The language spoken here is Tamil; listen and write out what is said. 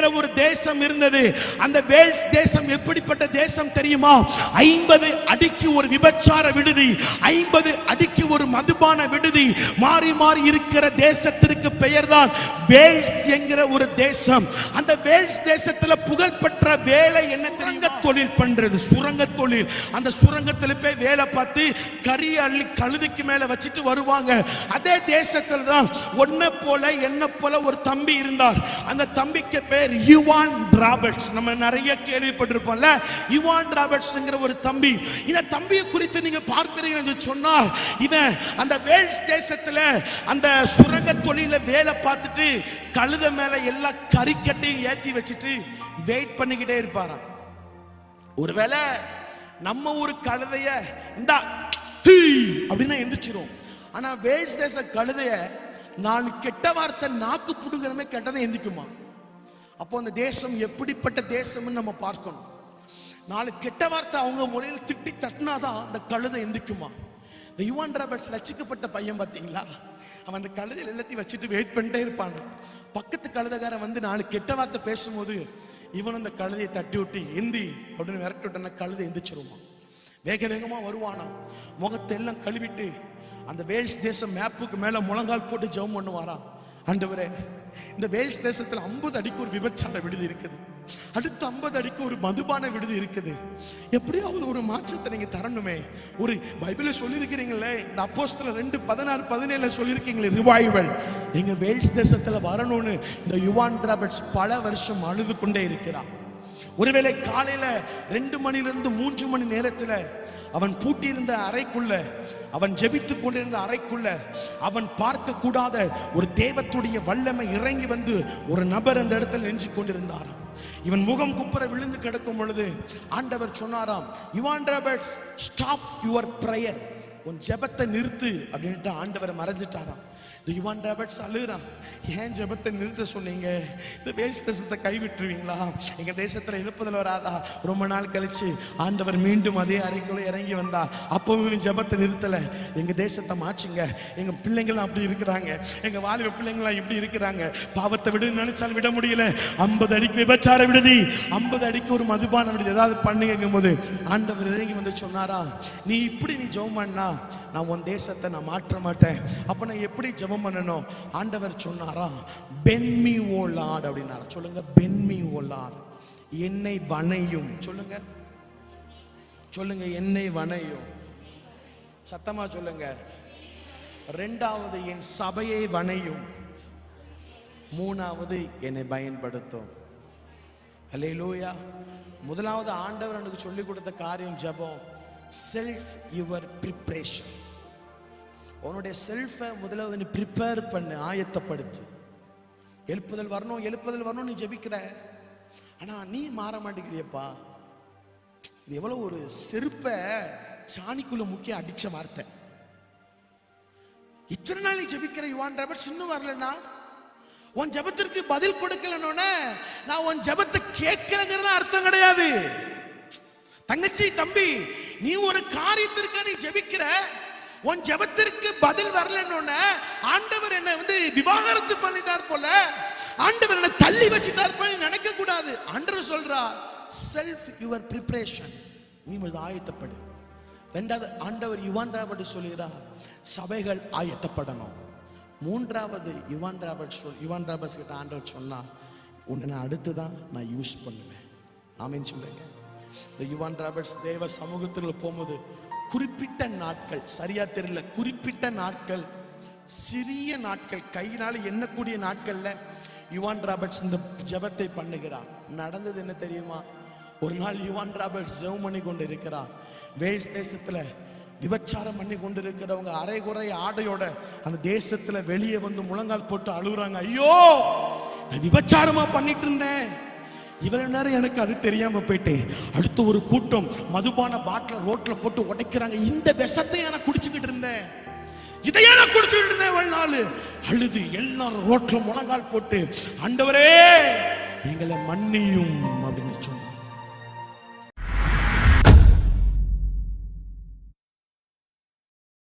என்கிற ஒரு தேசம் இருந்தது. அந்த வேல்ஸ் தேசம் எப்படிப்பட்ட தேசம் தெரியுமா? ஐம்பது அடிக்கு ஒரு விபச்சார விடுதி ஐம்பது அடிக்கு ஒரு மதுபான விடுதி மாறி மாறி இருக்கிற தேசத்திற்கு பெயர்தான் வேல்ஸ் என்கிற ஒரு தேசம். அந்த வேல்ஸ் தேசத்துல புகழ்பெற்ற வேலை என்ன தெரியுங்க தொழில் பண்றது. சுரங்க தொழில். அந்த சுரங்கத்துல போய் வேலை பார்த்து கறி அள்ளி கழுதைக்கு மேல வச்சுட்டு வருவாங்க. அதே தேசத்துல தான் ஒன்ன போல என்ன போல ஒரு தம்பி இருந்தார். அந்த தம்பிக்கு பேர் யுவான் ராபர்ட்ஸ் நம்ம நிறைய கேள்விப்பட்டிருப்போம்ல. யுவான் ராபர்ட்ஸ்ங்கிற ஒரு தம்பி. இந்த தம்பியை குறித்து நீங்க பார்க்கிறீங்க என்று சொன்னால் இவன் அந்த வேல்ஸ் தேசத்துல அந்த சுரங்க தொழில வேலை பார்த்துட்டு கழுத மேல எல்லா கறிக்கட்டையும் ஏத்தி வச்சுட்டு வெயிட் பண்ணிக்கிட்டே இருப்பாராம். ஒருவேளை நம்ம ஒரு கழுதைய இந்த அப்படின்னா எந்திரிச்சிரும். ஆனா வேல்ஸ் தேச கழுதைய நான் கெட்ட வார்த்தை நாக்கு புடுங்கிறமே கெட்டதை எந்திக்குமா அப்போ அந்த தேசம் எப்படிப்பட்ட தேசம்னு நம்ம பார்க்கணும். நாலு கெட்ட வார்த்தை அவங்க மொழியில் திட்டி தட்டினாதான் அந்த கழுதை எந்திக்குமா? இந்த யுவான் ராபர்ட்ஸ் ரசிக்கப்பட்ட பையன் பார்த்தீங்களா? அவன் அந்த கழுதையில் எல்லாத்தையும் வச்சுட்டு வெயிட் பண்ணிட்டே இருப்பான் பக்கத்து கழுதக்காரன் வந்து நாலு கெட்ட வார்த்தை பேசும்போது இவன் அந்த கழுதையை தட்டி விட்டு எந்தி அப்படின்னு விரட்டி விட்டன கழுதை எந்திரிச்சிருவான் வேக வேகமாக வருவானா? முகத்தை எல்லாம் கழுவிட்டு அந்த வேல்ஸ் தேசம் மேப்புக்கு மேலே முழங்கால் போட்டு ஜெபம் பண்ணுவாரா? ஆண்டவரே இந்த வேல்ஸ் தேசத்தில் ஐம்பது அடிக்கு ஒரு விபச்சார விடுதி இருக்குது. அடுத்து 50 அடிக்கு ஒரு மதுபான விடுதி இருக்குது. எப்படியாவது ஒரு மாற்றத்தை நீங்க தரணுமே. ஒரு பைபிள்ல சொல்லியிருக்கிறீங்களே இந்த அப்போஸ்தல ரெண்டு பதினாறு பதினேழுல சொல்லியிருக்கீங்களே ரிவைவல் எங்க வேல்ஸ் தேசத்துல வரணும்னு இந்த யுவான் ராபர்ட்ஸ் பல வருஷம் அழுது கொண்டே இருக்கிறான் ஒருவேளை காலையில ரெண்டு மணிலிருந்து மூன்று மணி நேரத்துல அவன் பூட்டியிருந்த அறைக்குள்ள அவன் ஜெபித்துக் கொண்டிருந்த அறைக்குள்ள அவன் பார்க்க கூடாத ஒரு தேவத்துடைய வல்லமை இறங்கி வந்து ஒரு நபர் அந்த இடத்துல நெஞ்சு கொண்டிருந்தாராம். இவன் முகம் குப்புற விழுந்து கிடக்கும் பொழுது ஆண்டவர் சொன்னாராம் Evan Roberts stop your prayer உன் ஜெபத்தை நிறுத்து அப்படின்ட்டு ஆண்டவர் மறைஞ்சிட்டாராம். யுவான் ராபர்ட்ஸ் அழுகுறான் ஏன் ஜெபத்தை நிறுத்த சொன்னீங்க? இந்த வேஷ் தேசத்தை கைவிட்டுருவீங்களா எங்க தேசத்தில் எழுப்புதல் வராதா? ரொம்ப நாள் கழிச்சு ஆண்டவர் மீண்டும் அதே அறைக்குள்ள இறங்கி வந்தா. அப்பவும் ஜபத்தை ஜெபத்தை எங்கள் எங்க தேசத்தை மாற்றுங்க. எங்க பிள்ளைங்களாம் அப்படி இருக்கிறாங்க. எங்க வாலிப பிள்ளைங்களாம் இப்படி இருக்கிறாங்க. பாவத்தை விட நினைச்சாலும் விட முடியல. ஐம்பது அடிக்கு விபச்சார விடுதி. ஐம்பது அடிக்கு ஒரு மதுபான விடுதி. ஏதாவது பண்ணுங்கும் போது ஆண்டவர் இறங்கி வந்து சொன்னாரா? நீ இப்படி நீ ஜெபம் பண்ணா நான் உன் தேசத்தை நான் மாற்ற மாட்டேன். அப்போ நான் எப்படி ஜெபம் பண்ணணும். ஆண்டவர் சொன்னாரா பென்மி ஓ லார்ட் அப்படின்னாரா. சொல்லுங்க பென்மி ஓ லார்ட் என்னை வணையும். சொல்லுங்க. சொல்லுங்க என்னை வணையும் சத்தமா சொல்லுங்க. ரெண்டாவது என் சபையை வணையும் மூணாவது என்னை பயன்படுத்தும் அல்லேலூயா முதலாவது ஆண்டவர் எனக்கு சொல்லிக் கொடுத்த காரியம் ஜெபம். செல்ஃப் யுவர் ப்ரிப்ரேஷன் உன்னுடைய செல்ஃபை முதலாவது நீ ப்ரிப்பேர் பண்ணு ஆயத்தப்படுத்து. எழுப்புதல் வரணும் எழுப்புதல் வரணும் நீ ஜெபிக்கிற. ஆனால் நீ மாற மாட்டேங்கிறியப்பா. இது எவ்வளோ ஒரு செருப்பை சாணிக்குள்ள முக்கிய அடிச்ச வார்த்தை. இத்தனை நாள் நீ ஜெபிக்கிற யுவான் ராபர்ட்ஸ் இன்னும் வரலன்னா உன் ஜெபத்திற்கு பதில் கொடுக்கலனோட நான் உன் ஜெபத்தை கேட்கலங்கிறது அர்த்தம் கிடையாது. தங்கச்சி தம்பி நீ ஒரு காரியத்திற்கு நீ ஜெபிக்கிற உன் ஜெபத்திற்கு பதில் வரலன்னு ஆண்டவர் என்னை வந்து விவாகரத்து பண்ணிட்டார் போல. ஆண்டவர் என்னை தள்ளி வச்சிட்டார் போல நினைக்க கூடாது. ஆண்டவர் சொல்றார் செல்ஃப் யுவர் ப்ரிப்பரேஷன் நீ முதல்ல ஆயத்தப்படு. ரெண்டாவது ஆண்டவர் யுவான் ராபர்ட் சொல்லுகிறார் சபைகள் ஆயத்தப்படணும். மூன்றாவது யுவான் ராபர்ட் சொல் யுவான் ராபர்ட்ஸ் கிட்ட ஆண்டவர் சொன்னார் உன்னை நான் அடுத்து தான் நான் யூஸ் பண்ணுவேன். ஆமின்னு சொல்லுங்க. இந்த யுவான் ராபர்ட்ஸ் தேவ சமூகத்தில் போகும்போது குறிப்பிட்ட நாட்கள் சரியா தெரியல குறிப்பிட்ட நாட்கள் சிறிய நாட்கள் கையினால எண்ணக்கூடிய நாட்கள்ல யுவான் ராபர்ட்ஸ் இந்த ஜெபத்தை பண்ணுகிறார். நடந்தது என்ன தெரியுமா? ஒரு நாள் யுவான் ராபர்ட்ஸ் ஜெபம் பண்ணி கொண்டு இருக்கிறார் வேல்ஸ் தேசத்துல விபச்சாரம் பண்ணி கொண்டு இருக்கிறவங்க அரைகுறை ஆடையோட அந்த தேசத்துல வெளியே வந்து முழங்கால் போட்டு அழுகுறாங்க. ஐயோ! நான் விபச்சாரமா பண்ணிட்டு இருந்தேன். இவ்வளவு நேரம் எனக்கு அது தெரியாம போயிட்டேன் அடுத்து ஒரு கூட்டம் மதுபான பாட்டில ரோட்ல போட்டு உடைக்கிறாங்க. இந்த விஷத்தை நான் குடிச்சுக்கிட்டு இருந்தேன். இதையே நான் குடிச்சுக்கிட்டு இருந்தேன் ஒரு நாள். அழுது எல்லாரும் ரோட்ல முழங்கால் போட்டு ஆண்டவரே எங்களை மன்னியும்